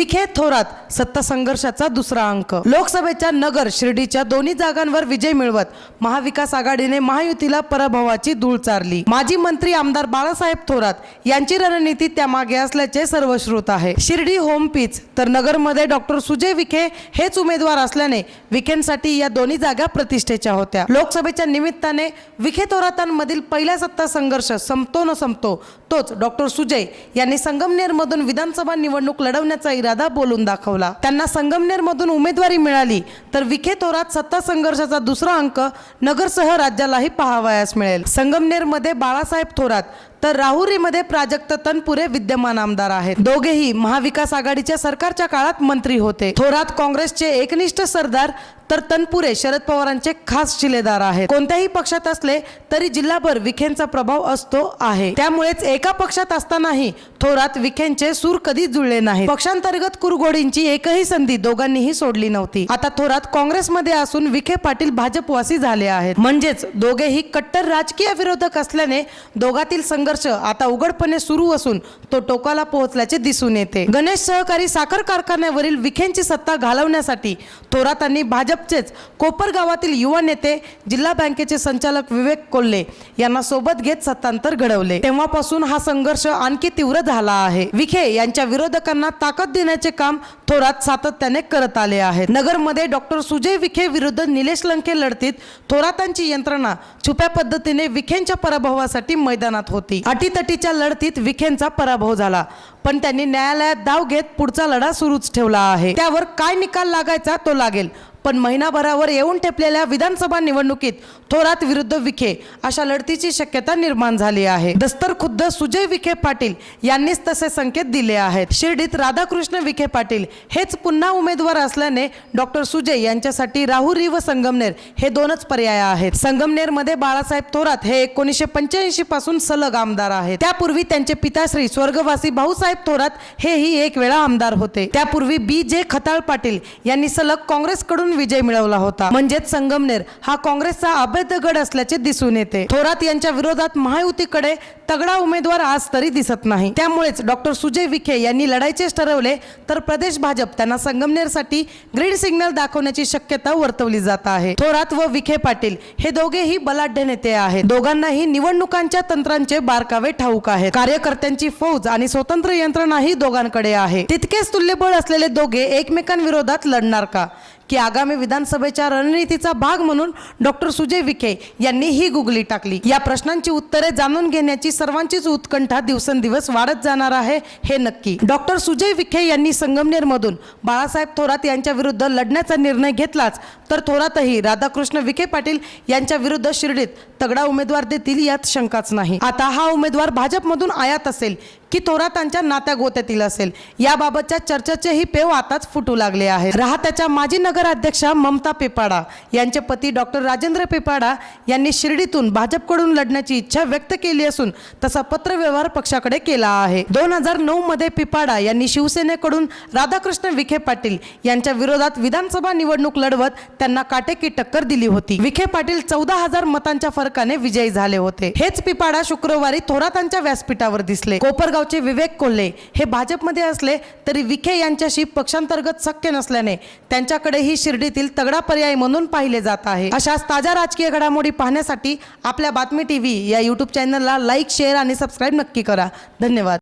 विखे थोरात सत्ता संघर्षाचा दुसरा अंक. लोकसभेच्या नगर शिर्डीच्या दोन्ही जागांवर विजय मिळवत महाविकास आघाडीने महायुतीला पराभवाची धूळ चारली. माजी मंत्री आमदार बाळासाहेब थोरात यांची रणनीती त्यामागे असल्याचे सर्वश्रुत आहे. शिर्डी होम पीच तर नगरमध्ये डॉक्टर सुजय विखे हेच उमेदवार असल्याने विखेंसाठी या दोन्ही जागा प्रतिष्ठेच्या होत्या. लोकसभेच्या निमित्ताने विखे थोरातांमधील पहिला सत्ता संघर्ष संपतो न संपतो तोच डॉक्टर सुजय यांनी संगमनेरमधून विधानसभा निवडणूक लढवण्याचा मर्यादा बोलून दाखवला. त्यांना संगमनेरमधून उमेदवारी मिळाली तर विखे थोरात सत्ता संघर्षाचा दुसरा अंक नगरसह राज्यालाही पाहावयास मिळेल. संगमनेरमध्ये बाळासाहेब थोरात तर राहुरीमध्ये प्राजक्त तनपुरे विद्यमान आमदार आहेत. दोघेही महाविकास आघाडीच्या सरकारच्या काळात मंत्री होते. थोरात काँग्रेसचे एकनिष्ठ सरदार तर तनपुरे शरद पवारांचे खास शिलेदार आहेत. कोणत्याही पक्षात असले तरी जिल्हाभर विखेंचा प्रभाव असतो आहे. त्यामुळेच एका पक्षात असतानाही थोरात विखेंचे सूर कधी जुळले नाही पक्षांतर्गत कुरघोडींची एकही संधी दोघांनीही सोडली नव्हती. आता थोरात काँग्रेसमध्ये असून विखे पाटील भाजपवासी झाले आहेत. म्हणजेच दोघेही कट्टर राजकीय विरोधक असल्याने दोघातील संघर्ष आता उघडपणे सुरू असून तो टोकाला पोहोचल्याचे दिसून येते. गणेश सहकारी साखर कारखान्यावरील विखेंची सत्ता घालवण्यासाठी थोरातांनी भाजपचेच कोपर गावातील युवा नेते जिल्हा बँकेचे संचालक विवेक कोल्हे यांना सोबत घेत सत्तांतर घडवले. तेव्हापासून हा संघर्ष आणखी तीव्र झाला आहे. विखे यांच्या विरोधकांना ताकद देण्याचे काम थोरात सातत्याने करत आले आहेत. नगरमध्ये डॉक्टर सुजय विखे विरुद्ध निलेश लंके लढतीत थोरातांची यंत्रणा छुप्या पद्धतीने विखेंच्या पराभवासाठी मैदानात होती. अटीतटीच्या लढतीत विखेंचा पराभव झाला. पण त्यांनी न्यायालयात धाव घेत पुढचा लढा सुरूच ठेवला आहे. त्यावर काय निकाल लागायचा तो लागेल. पण महिनाभरावर येऊन ठेपलेल्या विधानसभा निवडणुकीत थोरात विरुद्ध विखे अशा लढतीची शक्यता निर्माण झाली आहे. दस्तर खुद्द सुजय विखे पाटील यांनीच तसे संकेत दिले आहेत. शिर्डीत राधाकृष्ण विखे पाटील हेच पुन्हा उमेदवार असल्याने डॉक्टर सुजय यांच्यासाठी राहुरी व संगमनेर हे दोनच पर्याय आहेत. संगमनेरमध्ये बाळासाहेब थोरात हे एकोणीसशे पंच्याऐंशी पासून सलग आमदार आहेत. त्यापूर्वी त्यांचे पिताश्री स्वर्गवासी भाऊसाहेब थोरात हेही एक वेळा आमदार होते. त्यापूर्वी बी जे खताळ पाटील यांनी सलग काँग्रेसकडून विजय मिळवला होता. म्हणजेच संगमनेर हा काँग्रेसचा अभेद गड असल्याचे दिसून येते. थोरात यांच्या विरोधात महायुतीकडे तगडा उमेदवार आज तरी दिसत नाही. त्यामुळेच डॉक्टर सुजय विखे यांनी लढायचेच ठरवले तर प्रदेश भाजप त्यांना संगमनेरसाठी ग्रीड सिग्नल दाखवण्याची शक्यता वर्तवली जात आहे. थोरात व विखे पाटील हे दोघेही बलाढ्य नेते आहेत. दोघांनाही निवडणुकांच्या तंत्रांचे बारकावे ठाऊक आहेत. कार्यकर्त्यांची फौज आणि स्वतंत्र यंत्रणाही दोघांकडे आहे. तितकेच तुल्यबळ असलेले दोघे एकमेकांविरोधात लढणार का? की आगामी विधानसभेच्या रणनीतीचा भाग म्हणून डॉक्टर सुजय विखे यांनी ही गुगली टाकली. या प्रश्नांची उत्तरे जाणून घेण्याची सर्वांचीच उत्कंठा दिवसेंदिवस वाढत जाणार आहे हे नक्की. डॉक्टर सुजय विखे यांनी संगमनेरमधून बाळासाहेब थोरात यांच्या विरुद्ध लढण्याचा निर्णय घेतलाच तर थोरातही राधाकृष्ण विखे पाटील यांच्या विरुद्ध शिर्डीत तगडा उमेदवार देतील यात शंकाच नाही. आता हा उमेदवार भाजपमधून आयात असेल की थोरातांच्या नात्या गोत्यातील असेल. याबाबतच्या चर्चेचेही पेव आताच फुटू लागले आहे राहत्याच्या माजी नगराध्यक्षा ममता पेपाडा यांचे पती डॉक्टर राजेंद्र पेपाडा यांनी शिर्डीतून भाजपकडून लढण्याची इच्छा व्यक्त केली असून तसा पत्रव्यवहार पक्षाकडे केला आहे. दोन हजार नऊ मध्ये पिपाडा यांनी शिवसेनेकडून राधाकृष्ण विखे पाटील यांच्या विरोधात विधानसभा निवडणूक लढवत त्यांना काटेकी टक्कर दिली होती. विखे पाटील चौदा हजार मतांच्या फरकाने विजयी झाले होते. हेच पिपाडा शुक्रवारी थोरातांच्या व्यासपीठावर दिसले. कोपरगाव कोपरगावचे विवेक कोल्हे हे भाजपमध्ये असले तरी विखे यांच्याशी पक्षांतर्गत शक्य नसल्याने त्यांच्याकडेही शिर्डीतील तगडा पर्याय म्हणून पाहिले जात आहे. अशाच ताज्या राजकीय घडामोडी पाहण्यासाठी आपल्या बातमी टीव्ही या युट्यूब चॅनलला लाईक शेअर आणि सबस्क्राईब नक्की करा. धन्यवाद.